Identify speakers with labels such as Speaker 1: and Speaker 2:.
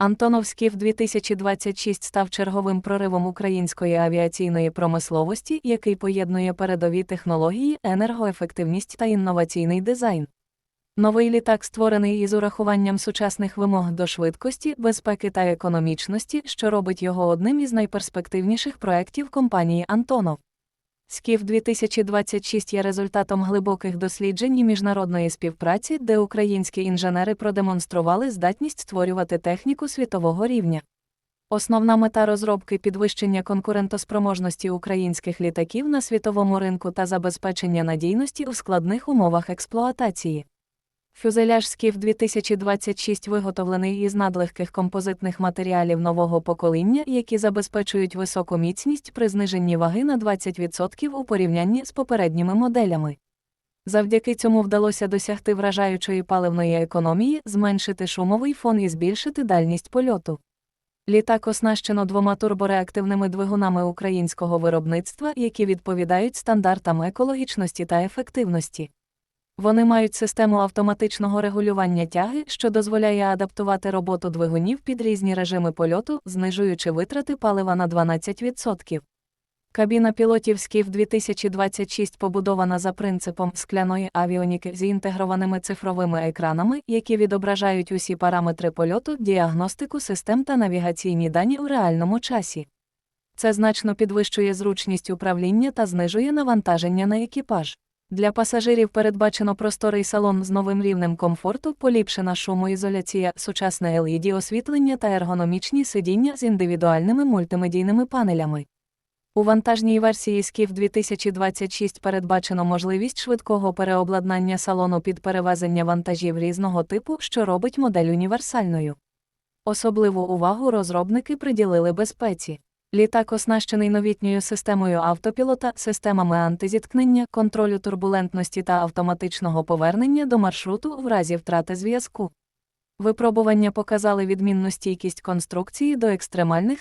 Speaker 1: Антонов Скіф 2026 став черговим проривом української авіаційної промисловості, який поєднує передові технології, енергоефективність та інноваційний дизайн. Новий літак створений із урахуванням сучасних вимог до швидкості, безпеки та економічності, що робить його одним із найперспективніших проєктів компанії Антонов. Скіф 2026 є результатом глибоких досліджень і міжнародної співпраці, де українські інженери продемонстрували здатність створювати техніку світового рівня. Основна мета розробки підвищення конкурентоспроможності українських літаків на світовому ринку та забезпечення надійності у складних умовах експлуатації. Фюзеляж Скіф 2026 виготовлений із надлегких композитних матеріалів нового покоління, які забезпечують високу міцність при зниженні ваги на 20% у порівнянні з попередніми моделями. Завдяки цьому вдалося досягти вражаючої паливної економії, зменшити шумовий фон і збільшити дальність польоту. Літак оснащено двома турбореактивними двигунами українського виробництва, які відповідають стандартам екологічності та ефективності. Вони мають систему автоматичного регулювання тяги, що дозволяє адаптувати роботу двигунів під різні режими польоту, знижуючи витрати палива на 12%. Кабіна пілотів Скіф 2026 побудована за принципом скляної авіоніки з інтегрованими цифровими екранами, які відображають усі параметри польоту, діагностику систем та навігаційні дані у реальному часі. Це значно підвищує зручність управління та знижує навантаження на екіпаж. Для пасажирів передбачено просторий салон з новим рівнем комфорту, поліпшена шумоізоляція, сучасне LED освітлення та ергономічні сидіння з індивідуальними мультимедійними панелями. У вантажній версії Скіф 2026 передбачено можливість швидкого переобладнання салону під перевезення вантажів різного типу, що робить модель універсальною. Особливу увагу розробники приділили безпеці. Літак оснащений новітньою системою автопілота, системами антизіткнення, контролю турбулентності та автоматичного повернення до маршруту в разі втрати зв'язку. Випробування показали відмінну стійкість конструкції до екстремальних